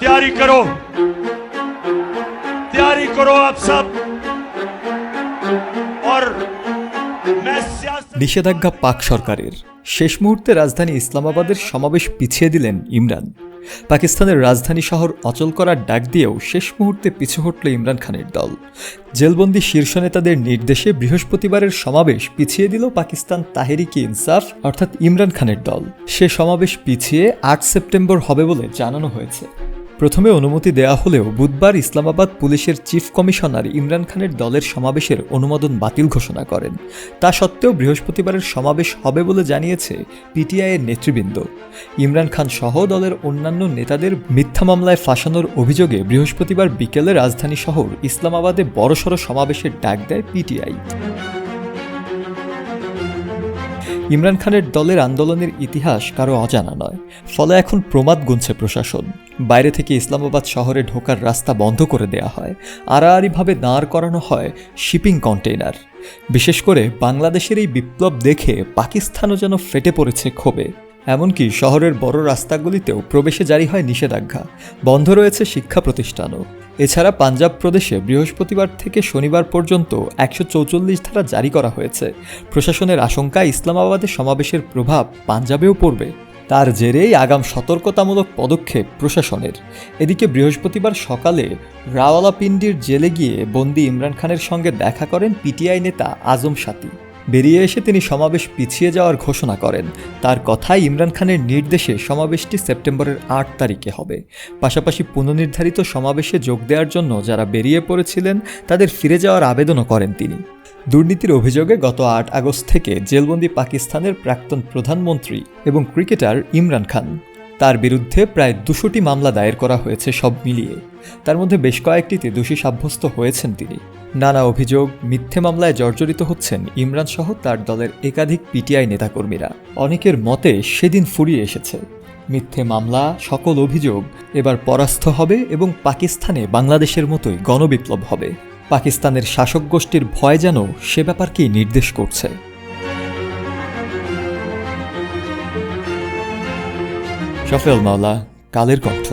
तैयारी करो तैयारी करो आप सब और मैं सियासत নিষেধাজ্ঞা পাক সরকারের শেষ মুহূর্তে রাজধানী ইসলামাবাদের সমাবেশ পিছিয়ে দিলেন ইমরান পাকিস্তানের রাজধানী শহর অচল করার ডাক দিয়েও শেষ মুহূর্তে পিছু হটল ইমরান খানের দল জেলবন্দি শীর্ষ নেতাদের নির্দেশে বৃহস্পতিবারের সমাবেশ পিছিয়ে দিল পাকিস্তান তাহেরিকি ইনসাফ অর্থাৎ ইমরান খানের দল সে সমাবেশ পিছিয়ে আট সেপ্টেম্বর হবে বলে জানানো হয়েছে প্রথমে অনুমতি দেয়া হলেও বুধবার ইসলামাবাদ পুলিশের চিফ কমিশনার ইমরান খানের দলের সমাবেশের অনুমোদন বাতিল ঘোষণা করেন। তা সত্ত্বেও বৃহস্পতিবারের সমাবেশ হবে বলে জানিয়েছে পিটিআইয়ের নেতৃবৃন্দ। ইমরান খান সহ দলের অন্যান্য নেতাদের মিথ্যা মামলায় ফাঁসানোর অভিযোগে বৃহস্পতিবার বিকেলে রাজধানী শহর ইসলামাবাদে বড়সড় সমাবেশের ডাক দেয় পিটিআই। ইমরান খানের দলের আন্দোলনের ইতিহাস কারও অজানা নয়, ফলে এখন প্রমাদ গুনছে প্রশাসন। বাইরে থেকে ইসলামাবাদ শহরে ঢোকার রাস্তা বন্ধ করে দেয়া হয়। আড়াআড়িভাবে দাঁড় করানো হয় শিপিং কন্টেইনার। বিশেষ করে বাংলাদেশের এই বিপ্লব দেখে পাকিস্তানও যেন ফেটে পড়েছে ক্ষোভে। এমনকি শহরের বড় রাস্তাগুলিতেও প্রবেশে জারি হয় নিষেধাজ্ঞা। বন্ধ রয়েছে শিক্ষা প্রতিষ্ঠানও। এছাড়া পাঞ্জাব প্রদেশে বৃহস্পতিবার থেকে শনিবার পর্যন্ত একশো চৌচল্লিশ ধারা জারি করা হয়েছে। প্রশাসনের আশঙ্কা ইসলামাবাদে সমাবেশের প্রভাব পাঞ্জাবেও পড়বে। তার জেরেই আগাম সতর্কতামূলক পদক্ষেপ প্রশাসনের। এদিকে বৃহস্পতিবার সকালে রাওয়ালাপিন্ডির জেলে গিয়ে বন্দি ইমরান খানের সঙ্গে দেখা করেন পিটিআই নেতা আজম সাতি বেরিয়ে এসে তিনি সমাবেশ পিছিয়ে যাওয়ার ঘোষণা করেন। তার কথায় ইমরান খানের নির্দেশে সমাবেশটি সেপ্টেম্বরের আট তারিখে হবে। পাশাপাশি পুনর্নির্ধারিত সমাবেশে যোগ দেওয়ার জন্য যারা বেরিয়ে পড়েছিলেন, তাদের ফিরে যাওয়ার আবেদনও করেন তিনি। দুর্নীতির অভিযোগে গত আট আগস্ট থেকে জেলবন্দি পাকিস্তানের প্রাক্তন প্রধানমন্ত্রী এবং ক্রিকেটার ইমরান খান। তার বিরুদ্ধে প্রায় দুশোটি মামলা দায়ের করা হয়েছে সব মিলিয়ে। তার মধ্যে বেশ কয়েকটিতে দোষী সাব্যস্ত হয়েছেন তিনি। নানা অভিযোগ, মিথ্যে মামলায় জর্জরিত হচ্ছেন ইমরান সহ তার দলের একাধিক পিটিআই নেতাকর্মীরা। অনেকের মতে সেদিন ফুরিয়ে এসেছে। মিথ্যে মামলা, সকল অভিযোগ এবার পরাস্ত হবে এবং পাকিস্তানে বাংলাদেশের মতোই গণবিপ্লব হবে। পাকিস্তানের শাসক গোষ্ঠীর ভয় যেন সে ব্যাপারকেই নির্দেশ করছে। শফেল মাওলা কালের কণ্ঠ।